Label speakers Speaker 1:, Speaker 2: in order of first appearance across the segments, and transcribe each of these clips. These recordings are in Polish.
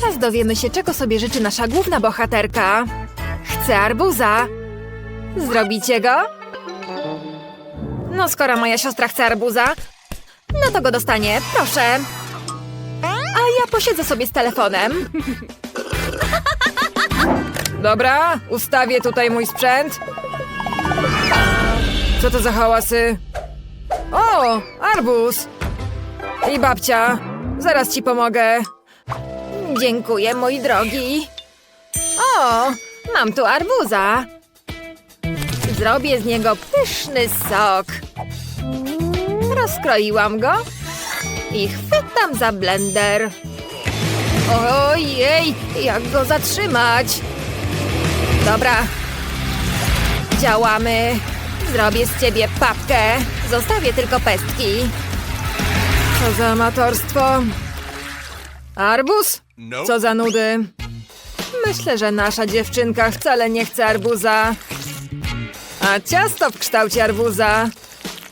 Speaker 1: Zaraz dowiemy się, czego sobie życzy nasza główna bohaterka. Chce arbuza. Zrobicie go? No, skoro moja siostra chce arbuza, no to go dostanie, proszę. A ja posiedzę sobie z telefonem. Dobra, ustawię tutaj mój sprzęt. Co to za hałasy? O, arbuz! I babcia, zaraz ci pomogę. Dziękuję, mój drogi. O, mam tu arbuza. Zrobię z niego pyszny sok. Rozkroiłam go i chwytam za blender. Ojej, jak go zatrzymać? Dobra, działamy. Zrobię z ciebie papkę. Zostawię tylko pestki. Co za amatorstwo. Arbuz? Co za nudy. Myślę, że nasza dziewczynka wcale nie chce arbuza. A ciasto w kształcie arbuza.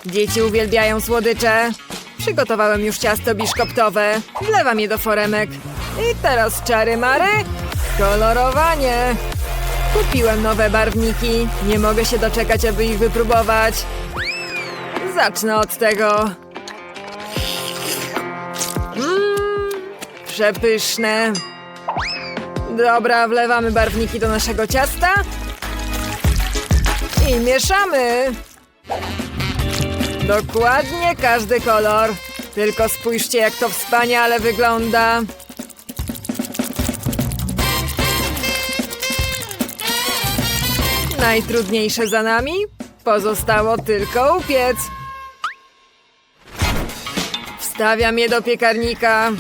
Speaker 1: Dzieci uwielbiają słodycze. Przygotowałem już ciasto biszkoptowe. Wlewam je do foremek. I teraz czary mary. Kolorowanie. Kupiłem nowe barwniki. Nie mogę się doczekać, aby ich wypróbować. Zacznę od tego. Przepyszne. Dobra, wlewamy barwniki do naszego ciasta. I mieszamy. Dokładnie każdy kolor. Tylko spójrzcie, jak to wspaniale wygląda. Najtrudniejsze za nami. Pozostało tylko upiec. Wstawiam je do piekarnika.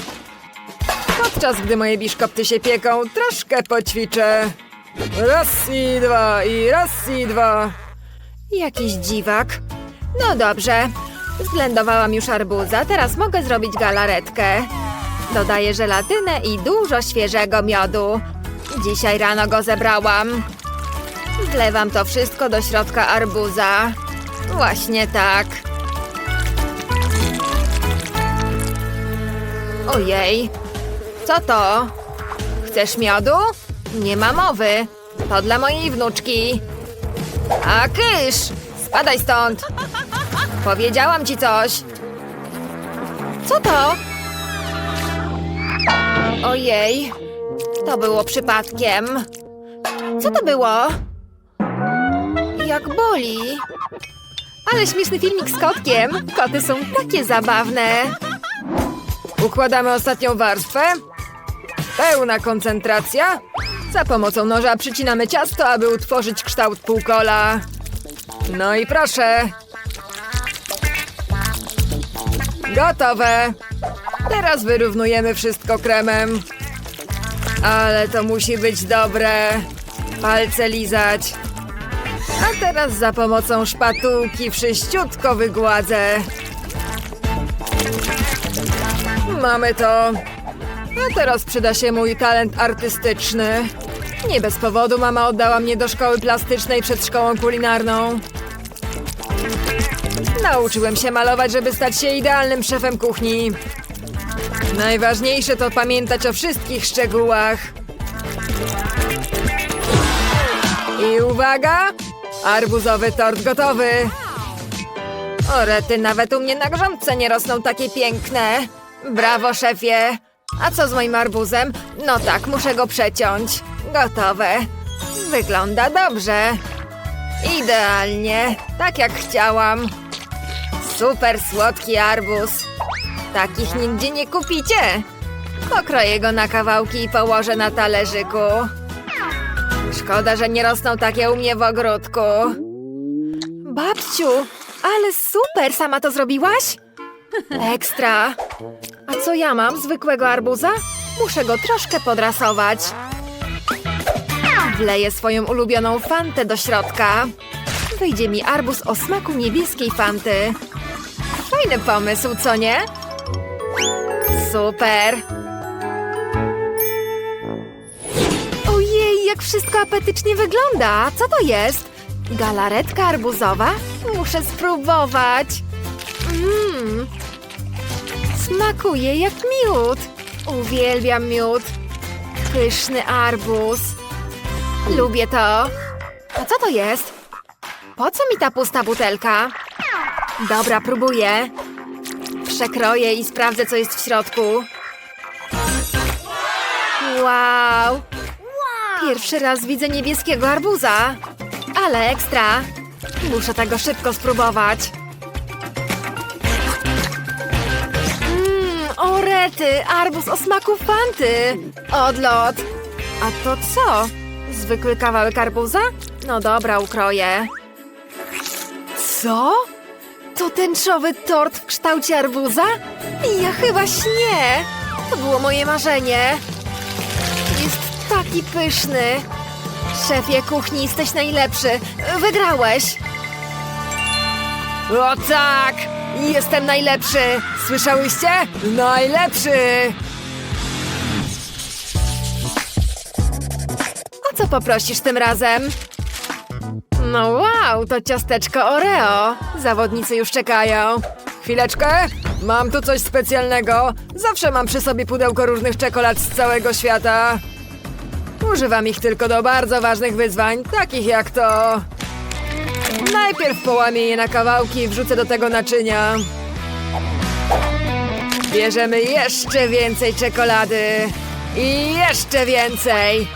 Speaker 1: Podczas gdy moje biszkopty się pieką, troszkę poćwiczę. Raz i dwa, i raz i dwa. Jakiś dziwak. No dobrze. Zblendowałam już arbuza, teraz mogę zrobić galaretkę. Dodaję żelatynę i dużo świeżego miodu. Dzisiaj rano go zebrałam. Wlewam to wszystko do środka arbuza. Właśnie tak. Ojej, co to? Chcesz miodu? Nie ma mowy. To dla mojej wnuczki. A kysz! Spadaj stąd! Powiedziałam ci coś. Co to? Ojej, to było przypadkiem. Co to było? Jak boli. Ale śmieszny filmik z kotkiem. Koty są takie zabawne. Układamy ostatnią warstwę. Pełna koncentracja. Za pomocą noża przycinamy ciasto, aby utworzyć kształt półkola. No i proszę. Gotowe. Teraz wyrównujemy wszystko kremem. Ale to musi być dobre. Palce lizać. A teraz za pomocą szpatułki wszyściutko wygładzę. Mamy to. A teraz przyda się mój talent artystyczny. Nie bez powodu mama oddała mnie do szkoły plastycznej przed szkołą kulinarną. Nauczyłem się malować, żeby stać się idealnym szefem kuchni. Najważniejsze to pamiętać o wszystkich szczegółach. I uwaga! Arbuzowy tort gotowy! O rety, nawet u mnie na grządce nie rosną takie piękne. Brawo, szefie! A co z moim arbuzem? No tak, muszę go przeciąć. Gotowe. Wygląda dobrze. Idealnie, tak jak chciałam. Super słodki arbuz. Takich nigdzie nie kupicie. Pokroję go na kawałki i położę na talerzyku. Szkoda, że nie rosną takie u mnie w ogródku. Babciu, ale super, sama to zrobiłaś? Ekstra. A co ja mam? Zwykłego arbuza? Muszę go troszkę podrasować. Wleję swoją ulubioną fantę do środka. Wyjdzie mi arbuz o smaku niebieskiej fanty. Fajny pomysł, co nie? Super. Ojej, jak wszystko apetycznie wygląda. Co to jest? Galaretka arbuzowa? Muszę spróbować. Mmm. Smakuje jak miód. Uwielbiam miód. Pyszny arbuz. Lubię to. A co to jest? Po co mi ta pusta butelka? Dobra, próbuję. Przekroję i sprawdzę, co jest w środku. Wow! Pierwszy raz widzę niebieskiego arbuza. Ale ekstra. Muszę tego szybko spróbować. Orety, arbuz o smaku fanty. Odlot. A to co? Zwykły kawałek arbuza? No dobra, ukroję. Co? To tęczowy tort w kształcie arbuza? Ja chyba śnię. To było moje marzenie. Jest taki pyszny. Szefie kuchni, jesteś najlepszy. Wygrałeś. O tak! Jestem najlepszy! Słyszałyście? Najlepszy! O co poprosisz tym razem? No wow, to ciasteczko Oreo. Zawodnicy już czekają. Chwileczkę, mam tu coś specjalnego. Zawsze mam przy sobie pudełko różnych czekolad z całego świata. Używam ich tylko do bardzo ważnych wyzwań, takich jak to. Najpierw połamię je na kawałki i wrzucę do tego naczynia. Bierzemy jeszcze więcej czekolady. I jeszcze więcej.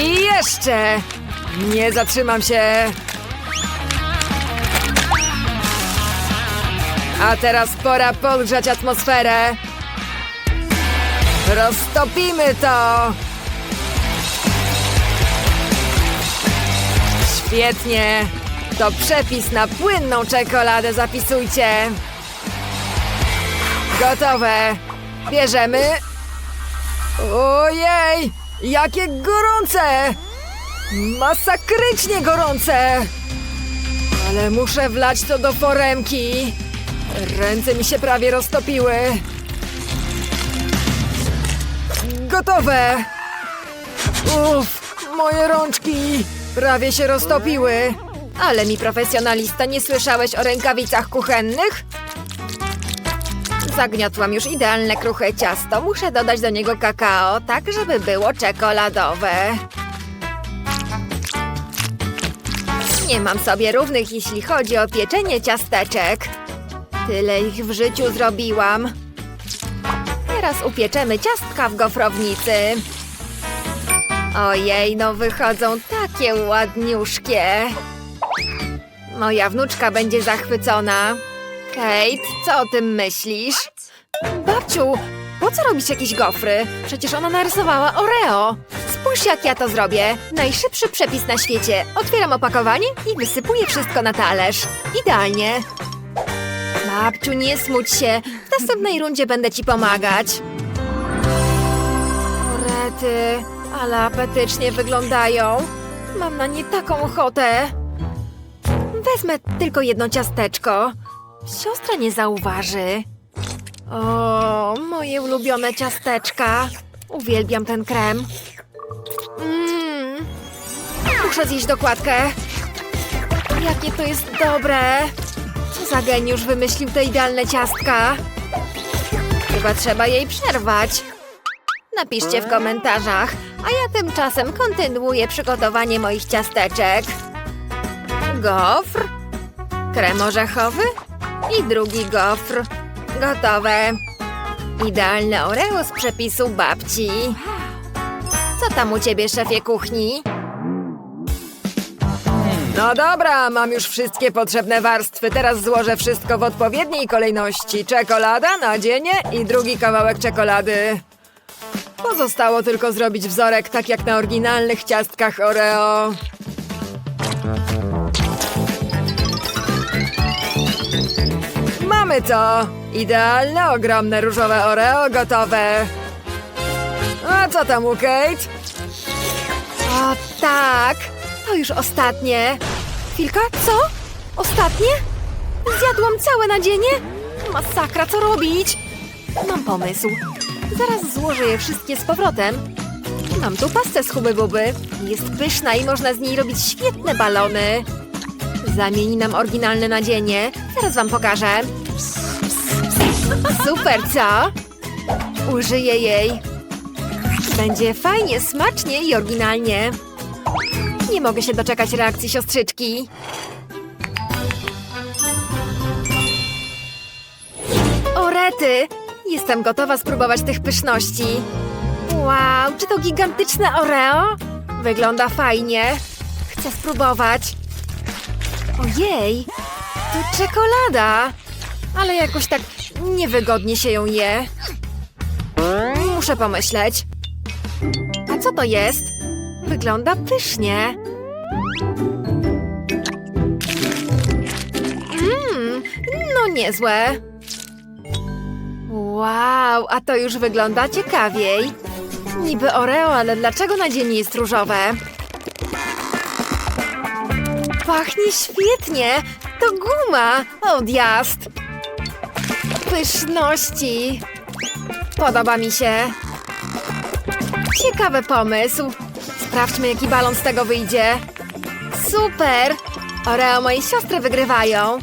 Speaker 1: I jeszcze. Nie zatrzymam się. A teraz pora podgrzać atmosferę. Roztopimy to. Świetnie. To przepis na płynną czekoladę, zapisujcie. Gotowe. Bierzemy. Ojej, jakie gorące! Masakrycznie gorące! Ale muszę wlać to do foremki. Ręce mi się prawie roztopiły. Gotowe! Uff, moje rączki prawie się roztopiły. Ale mi profesjonalista, nie słyszałeś o rękawicach kuchennych? Zagniotłam już idealne kruche ciasto. Muszę dodać do niego kakao, tak żeby było czekoladowe. Nie mam sobie równych, jeśli chodzi o pieczenie ciasteczek. Tyle ich w życiu zrobiłam. Teraz upieczemy ciastka w gofrownicy. Ojej, no wychodzą takie ładniuszkie. Moja wnuczka będzie zachwycona. Kate, co o tym myślisz? Babciu, po co robić jakieś gofry? Przecież ona narysowała Oreo. Spójrz, jak ja to zrobię. Najszybszy przepis na świecie. Otwieram opakowanie i wysypuję wszystko na talerz. Idealnie. Babciu, nie smuć się. W następnej rundzie będę ci pomagać. Orety, ale apetycznie wyglądają. Mam na nie taką ochotę. Wezmę tylko jedno ciasteczko. Siostra nie zauważy. O, moje ulubione ciasteczka. Uwielbiam ten krem. Mmm. Muszę zjeść dokładkę. Jakie to jest dobre. Co za geniusz wymyślił te idealne ciastka. Chyba trzeba jej przerwać. Napiszcie w komentarzach, a ja tymczasem kontynuuję przygotowanie moich ciasteczek. Gofr, krem orzechowy i drugi gofr. Gotowe. Idealne Oreo z przepisu babci. Co tam u ciebie, szefie kuchni? No dobra, mam już wszystkie potrzebne warstwy. Teraz złożę wszystko w odpowiedniej kolejności. Czekolada, nadzienie i drugi kawałek czekolady. Pozostało tylko zrobić wzorek, tak jak na oryginalnych ciastkach Oreo. Mamy to! Idealne, ogromne różowe Oreo gotowe. A co tam u Kate? O tak! To już ostatnie. Chwilka, co? Ostatnie? Zjadłam całe nadzienie? Masakra, co robić? Mam pomysł. Zaraz złożę je wszystkie z powrotem. Mam tu pastę z huby buby. Jest pyszna i można z niej robić świetne balony. Zamieni nam oryginalne nadzienie. Zaraz wam pokażę. Super, co? Użyję jej. Będzie fajnie, smacznie i oryginalnie. Nie mogę się doczekać reakcji siostrzyczki. O rety! Jestem gotowa spróbować tych pyszności. Wow, czy to gigantyczne Oreo? Wygląda fajnie. Chcę spróbować. Ojej, to czekolada. Ale jakoś tak niewygodnie się ją je. Muszę pomyśleć. A co to jest? Wygląda pysznie. Mmm, no niezłe. Wow, a to już wygląda ciekawiej. Niby Oreo, ale dlaczego na dzień jest różowe? Pachnie świetnie! To guma! Odjazd! Pyszności! Podoba mi się. Ciekawy pomysł. Sprawdźmy, jaki balon z tego wyjdzie. Super! Oreo mojej siostry wygrywają.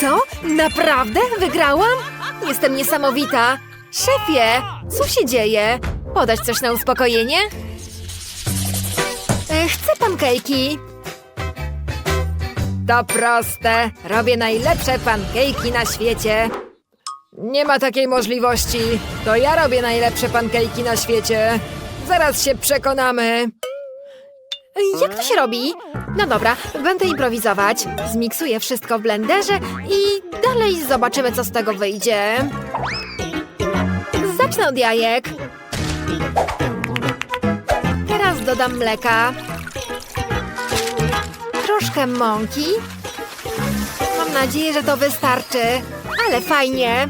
Speaker 1: Co? Naprawdę? Wygrałam? Jestem niesamowita. Szefie, co się dzieje? Podać coś na uspokojenie? E, Chcę pankejki. To proste. Robię najlepsze pankejki na świecie. Nie ma takiej możliwości. To ja robię najlepsze pankejki na świecie. Zaraz się przekonamy. Jak to się robi? No dobra, będę improwizować. Zmiksuję wszystko w blenderze i dalej zobaczymy, co z tego wyjdzie. Zacznę od jajek. Teraz dodam mleka. Troszkę mąki. Mam nadzieję, że to wystarczy. Ale fajnie.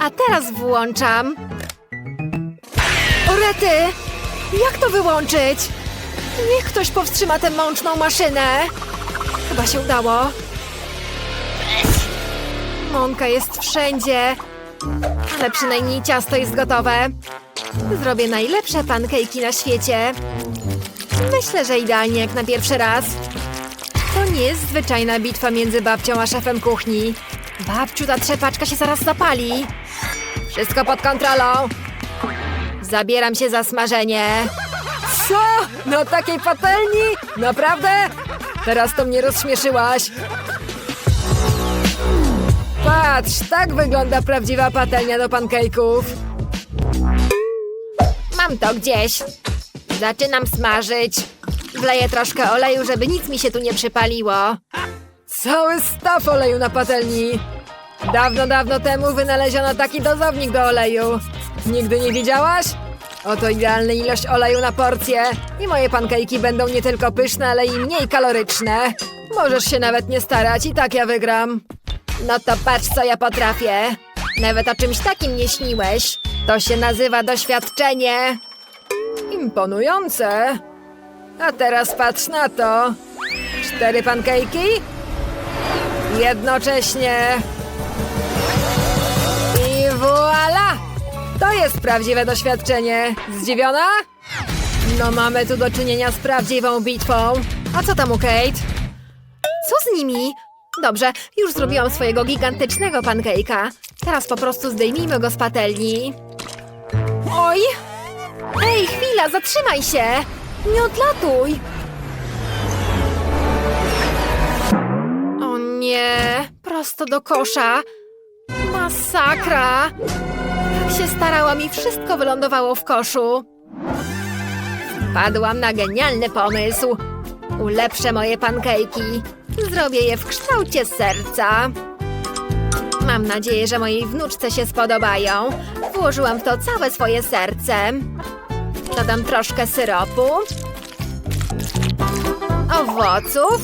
Speaker 1: A teraz włączam. Orety! Jak to wyłączyć? Niech ktoś powstrzyma tę mączną maszynę. Chyba się udało. Mąka jest wszędzie. Ale przynajmniej ciasto jest gotowe. Zrobię najlepsze pankejki na świecie. Myślę, że idealnie jak na pierwszy raz. To nie jest zwyczajna bitwa między babcią a szefem kuchni. Babciu, ta trzepaczka się zaraz zapali. Wszystko pod kontrolą. Zabieram się za smażenie. Co? Na takiej patelni? Naprawdę? Teraz to mnie rozśmieszyłaś. Patrz, tak wygląda prawdziwa patelnia do pankejków. Mam to gdzieś. Zaczynam smażyć. Wleję troszkę oleju, żeby nic mi się tu nie przypaliło. Cały staw oleju na patelni. Dawno, dawno temu wynaleziono taki dozownik do oleju. Nigdy nie widziałaś? Oto idealna ilość oleju na porcję. I moje pankejki będą nie tylko pyszne, ale i mniej kaloryczne. Możesz się nawet nie starać, i tak ja wygram. No to patrz, co ja potrafię. Nawet o czymś takim nie śniłeś. To się nazywa doświadczenie. Imponujące. A teraz patrz na to. Cztery pankejki? Jednocześnie. I voila! To jest prawdziwe doświadczenie. Zdziwiona? No mamy tu do czynienia z prawdziwą bitwą. A co tam u Kate? Co z nimi? Dobrze, już zrobiłam swojego gigantycznego pankejka. Teraz po prostu zdejmijmy go z patelni. Oj! Ej, chwila, zatrzymaj się! Nie odlatuj! O nie, prosto do kosza. Masakra! Jak się starałam i wszystko wylądowało w koszu. Padłam na genialny pomysł. Ulepszę moje pankejki. Zrobię je w kształcie serca. Mam nadzieję, że mojej wnuczce się spodobają. Włożyłam w to całe swoje serce. Dodam troszkę syropu. Owoców.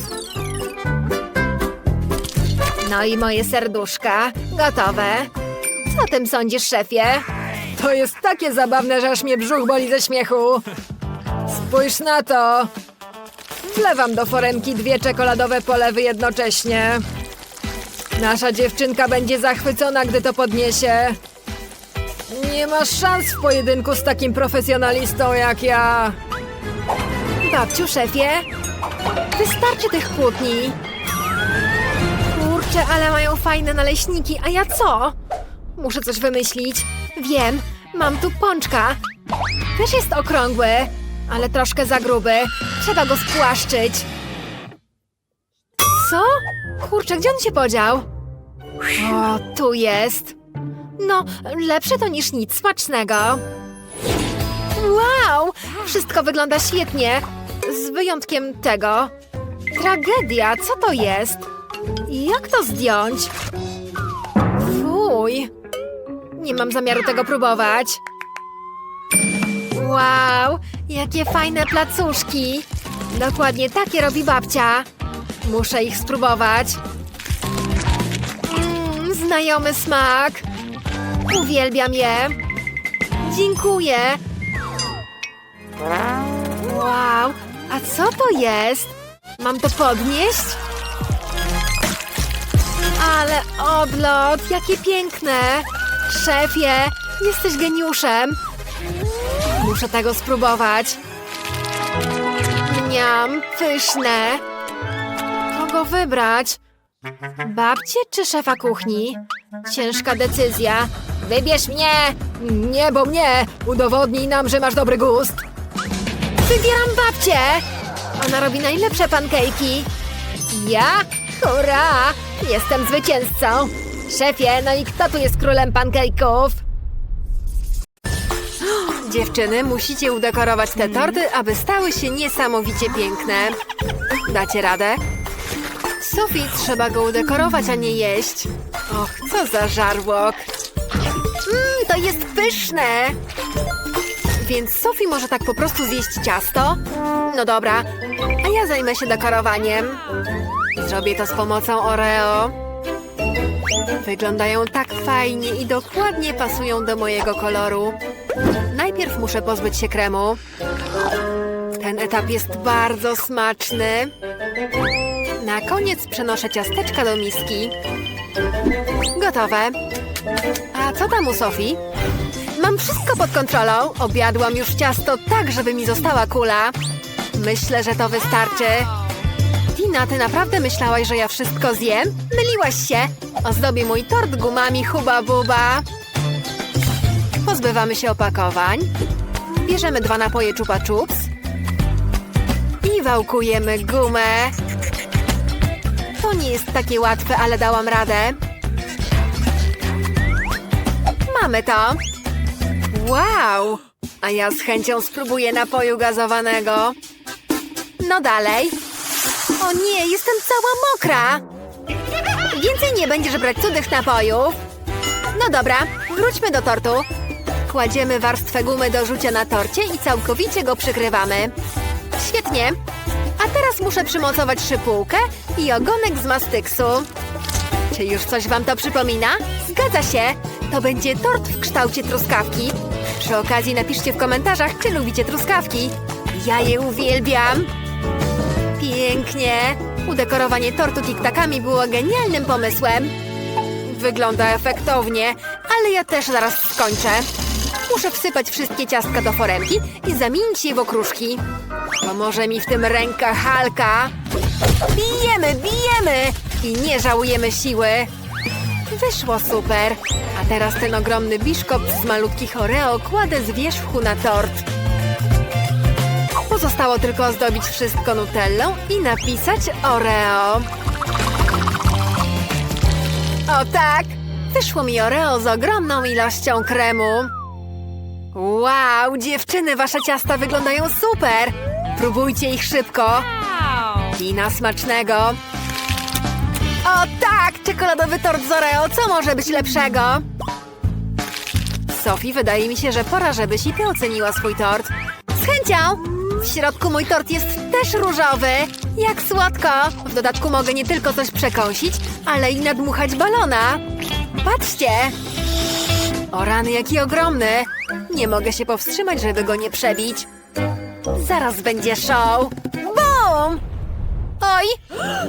Speaker 1: No i moje serduszka. Gotowe. Co tym sądzisz, szefie? To jest takie zabawne, że aż mnie brzuch boli ze śmiechu. Spójrz na to. Wlewam do foremki dwie czekoladowe polewy jednocześnie. Nasza dziewczynka będzie zachwycona, gdy to podniesie. Nie masz szans w pojedynku z takim profesjonalistą jak ja. Babciu, szefie, wystarczy tych kłótni. Kurczę, ale mają fajne naleśniki, a ja co? Muszę coś wymyślić. Wiem, mam tu pączka. Też jest okrągły, ale troszkę za gruby. Trzeba go spłaszczyć. Co? Kurczę, gdzie on się podział? O, tu jest. No, lepsze to niż nic smacznego. Wow! Wszystko wygląda świetnie. Z wyjątkiem tego. Tragedia, co to jest? Jak to zdjąć? Fuj. Nie mam zamiaru tego próbować. Wow, jakie fajne placuszki. Dokładnie takie robi babcia. Muszę ich spróbować. Mmm, znajomy smak. Uwielbiam je. Dziękuję. Wow, a co to jest? Mam to podnieść? Ale odlot, jakie piękne! Szefie, jesteś geniuszem! Muszę tego spróbować. Mniam, pyszne. Kogo wybrać? Babcię czy szefa kuchni? Ciężka decyzja. Wybierz mnie! Nie, bo mnie! Udowodnij nam, że masz dobry gust. Wybieram babcię! Ona robi najlepsze pankejki. Ja? Hurra! Jestem zwycięzcą! Szefie, no i kto tu jest królem pankejków? Dziewczyny, musicie udekorować te torty, aby stały się niesamowicie piękne. Dacie radę? Sofii, trzeba go udekorować, a nie jeść. Och, co za żarłok. Mmm, to jest pyszne! Więc Sofii może tak po prostu zjeść ciasto? No dobra, a ja zajmę się dekorowaniem. Zrobię to z pomocą Oreo. Wyglądają tak fajnie i dokładnie pasują do mojego koloru. Najpierw muszę pozbyć się kremu. Ten etap jest bardzo smaczny. Koniec przenoszę ciasteczka do miski. Gotowe. A co tam u Sofii? Mam wszystko pod kontrolą. Obiadłam już ciasto tak, żeby mi została kula. Myślę, że to wystarczy. Tina, ty naprawdę myślałaś, że ja wszystko zjem? Myliłaś się. Ozdobię mój tort gumami Huba Buba. Pozbywamy się opakowań. Bierzemy dwa napoje Chupa Chups. I wałkujemy gumę. To nie jest takie łatwe, ale dałam radę. Mamy to. Wow! A ja z chęcią spróbuję napoju gazowanego. No dalej. O nie, jestem cała mokra. Więcej nie będziesz brać cudych napojów. No dobra, wróćmy do tortu. Kładziemy warstwę gumy do rzucia na torcie i całkowicie go przykrywamy. Świetnie. A teraz muszę przymocować szypułkę i ogonek z mastyksu. Czy już coś wam to przypomina? Zgadza się. To będzie tort w kształcie truskawki. Przy okazji napiszcie w komentarzach, czy lubicie truskawki. Ja je uwielbiam. Pięknie. Udekorowanie tortu tiktakami było genialnym pomysłem. Wygląda efektownie, ale ja też zaraz skończę. Muszę wsypać wszystkie ciastka do foremki i zamienić je w okruszki. Pomoże mi w tym ręka Halka. Bijemy, bijemy! I nie żałujemy siły. Wyszło super. A teraz ten ogromny biszkopt z malutkich Oreo kładę z wierzchu na tort. Pozostało tylko ozdobić wszystko nutellą i napisać Oreo. O tak! Wyszło mi Oreo z ogromną ilością kremu. Wow, dziewczyny, wasze ciasta wyglądają super! Próbujcie ich szybko. Kina smacznego. O tak, czekoladowy tort z Oreo, co może być lepszego? Sofii, wydaje mi się, że pora, żebyś i ty oceniła swój tort. Z chęcią! W środku mój tort jest też różowy. Jak słodko! W dodatku mogę nie tylko coś przekąsić, ale i nadmuchać balona. Patrzcie! O rany, jaki ogromny! Nie mogę się powstrzymać, żeby go nie przebić. Zaraz będzie show. Bum! Oj,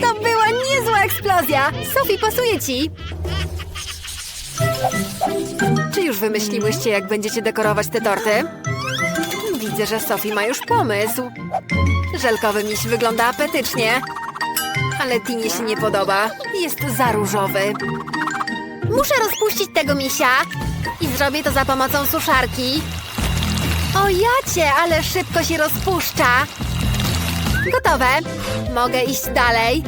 Speaker 1: to była niezła eksplozja. Sophie, pasuje ci. Czy już wymyśliłyście, jak będziecie dekorować te torty? Widzę, że Sophie ma już pomysł. Żelkowy miś wygląda apetycznie. Ale Tinie się nie podoba. Jest za różowy.
Speaker 2: Muszę rozpuścić tego misia i zrobię to za pomocą suszarki. O jacie, ale szybko się rozpuszcza. Gotowe. Mogę iść dalej.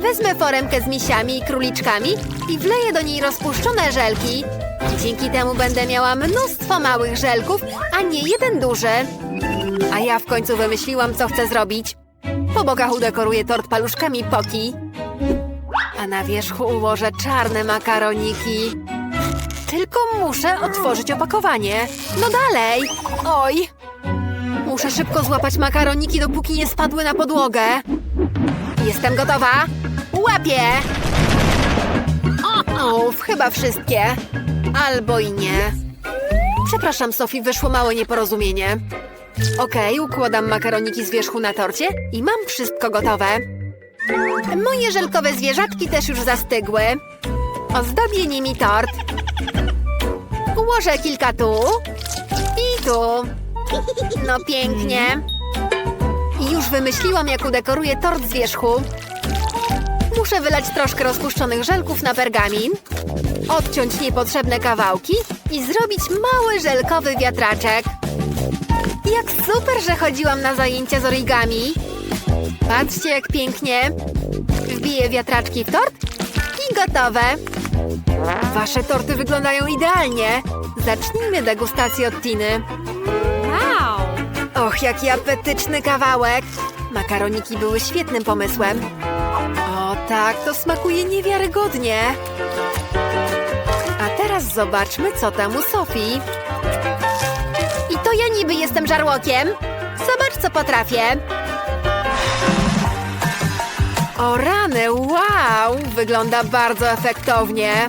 Speaker 2: Wezmę foremkę z misiami i króliczkami i wleję do niej rozpuszczone żelki. Dzięki temu będę miała mnóstwo małych żelków, a nie jeden duży. A ja w końcu wymyśliłam, co chcę zrobić. Po bokach udekoruję tort paluszkami poki. A na wierzchu ułożę czarne makaroniki. Tylko muszę otworzyć opakowanie. No dalej! Oj! Muszę szybko złapać makaroniki, dopóki nie spadły na podłogę. Jestem gotowa. Łapię! O, chyba wszystkie. Albo i nie. Przepraszam, Sofii, wyszło małe nieporozumienie. Okej, układam makaroniki z wierzchu na torcie i mam wszystko gotowe. Moje żelkowe zwierzaczki też już zastygły. Ozdobię nimi tort. Ułożę kilka tu i tu. No pięknie. Już wymyśliłam, jak udekoruję tort z wierzchu. Muszę wylać troszkę rozpuszczonych żelków na pergamin, odciąć niepotrzebne kawałki i zrobić mały żelkowy wiatraczek. Jak super, że chodziłam na zajęcia z origami. Patrzcie, jak pięknie. Wbiję wiatraczki w tort i gotowe. Wasze torty wyglądają idealnie. Zacznijmy degustację od Tiny.
Speaker 3: Wow!
Speaker 2: Och, jaki apetyczny kawałek! Makaroniki były świetnym pomysłem. O tak, to smakuje niewiarygodnie. A teraz zobaczmy, co tam u Sofii. I to ja niby jestem żarłokiem. Zobacz, co potrafię. O rany, wow! Wygląda bardzo efektownie.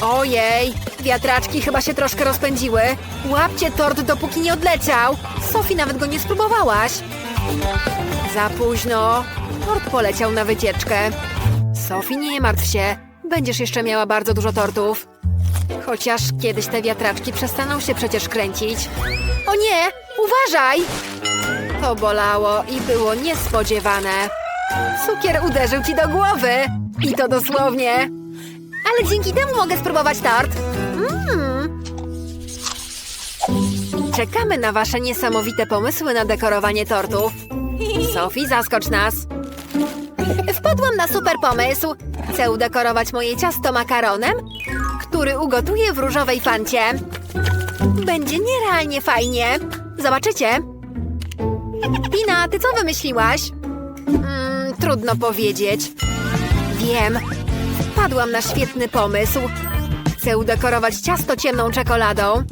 Speaker 2: Ojej, wiatraczki chyba się troszkę rozpędziły. Łapcie tort, dopóki nie odleciał. Sofii nawet go nie spróbowałaś. Za późno. Tort poleciał na wycieczkę. Sofii, nie martw się. Będziesz jeszcze miała bardzo dużo tortów. Chociaż kiedyś te wiatraczki przestaną się przecież kręcić. O nie! Uważaj! To bolało i było niespodziewane. Cukier uderzył ci do głowy. I to dosłownie. Ale dzięki temu mogę spróbować tort. Mmm. Czekamy na wasze niesamowite pomysły na dekorowanie tortów. Sofii, zaskocz nas. Wpadłam na super pomysł. Chcę udekorować moje ciasto makaronem, który ugotuję w różowej fancie. Będzie nierealnie fajnie. Zobaczycie. Tina, ty co wymyśliłaś? Mm, trudno powiedzieć. Wiem. Wpadłam na świetny pomysł. Chcę udekorować ciasto ciemną czekoladą.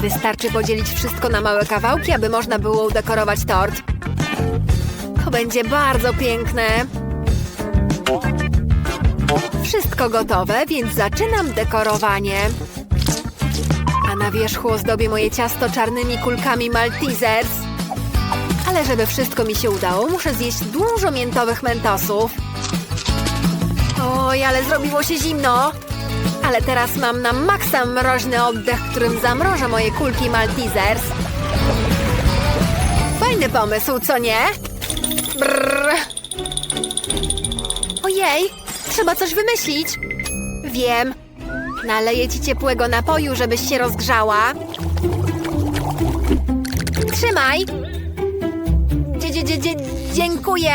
Speaker 2: Wystarczy podzielić wszystko na małe kawałki, aby można było udekorować tort. To będzie bardzo piękne. Wszystko gotowe, więc zaczynam dekorowanie. A na wierzchu ozdobię moje ciasto czarnymi kulkami Maltesers. Ale żeby wszystko mi się udało, muszę zjeść dużo miętowych mentosów. Oj, ale zrobiło się zimno. Ale teraz mam na maksa mroźny oddech, którym zamrożę moje kulki Maltesers. Fajny pomysł, co nie? Brrr. Ojej, trzeba coś wymyślić. Wiem. Naleję ci ciepłego napoju, żebyś się rozgrzała. Trzymaj. Dzie, dzie, dzie, dzie, dziękuję.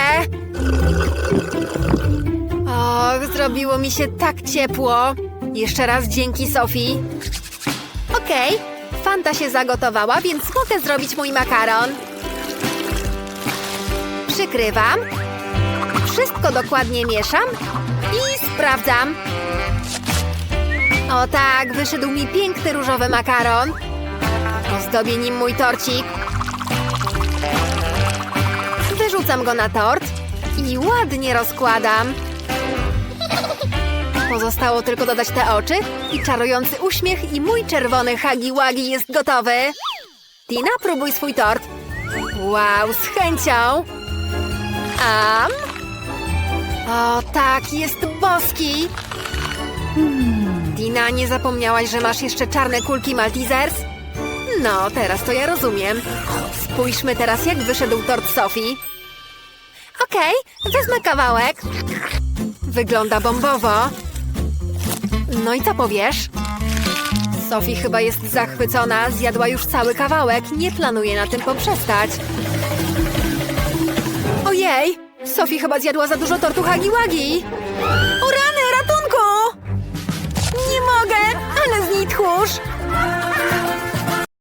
Speaker 2: Och, zrobiło mi się tak ciepło. Jeszcze raz dzięki, Sofii. Okej, Fanta się zagotowała, więc mogę zrobić mój makaron. Przykrywam. Wszystko dokładnie mieszam i sprawdzam. O tak, wyszedł mi piękny różowy makaron. Ozdobię nim mój torcik. Wyrzucam go na tort i ładnie rozkładam. Pozostało tylko dodać te oczy i czarujący uśmiech i mój czerwony hagi-wagi jest gotowy. Tina, próbuj swój tort. Wow, z chęcią. Am? O tak, jest boski. Tina, nie zapomniałaś, że masz jeszcze czarne kulki Maltesers? No, teraz to ja rozumiem. Spójrzmy teraz, jak wyszedł tort Sofii. Okej, wezmę kawałek. Wygląda bombowo. No i co powiesz? Sophie chyba jest zachwycona, zjadła już cały kawałek, nie planuje na tym poprzestać. Ojej! Sophie chyba zjadła za dużo tortu Hagi-Wagi! O rany, ratunku! Nie mogę, ale z niej tchórz!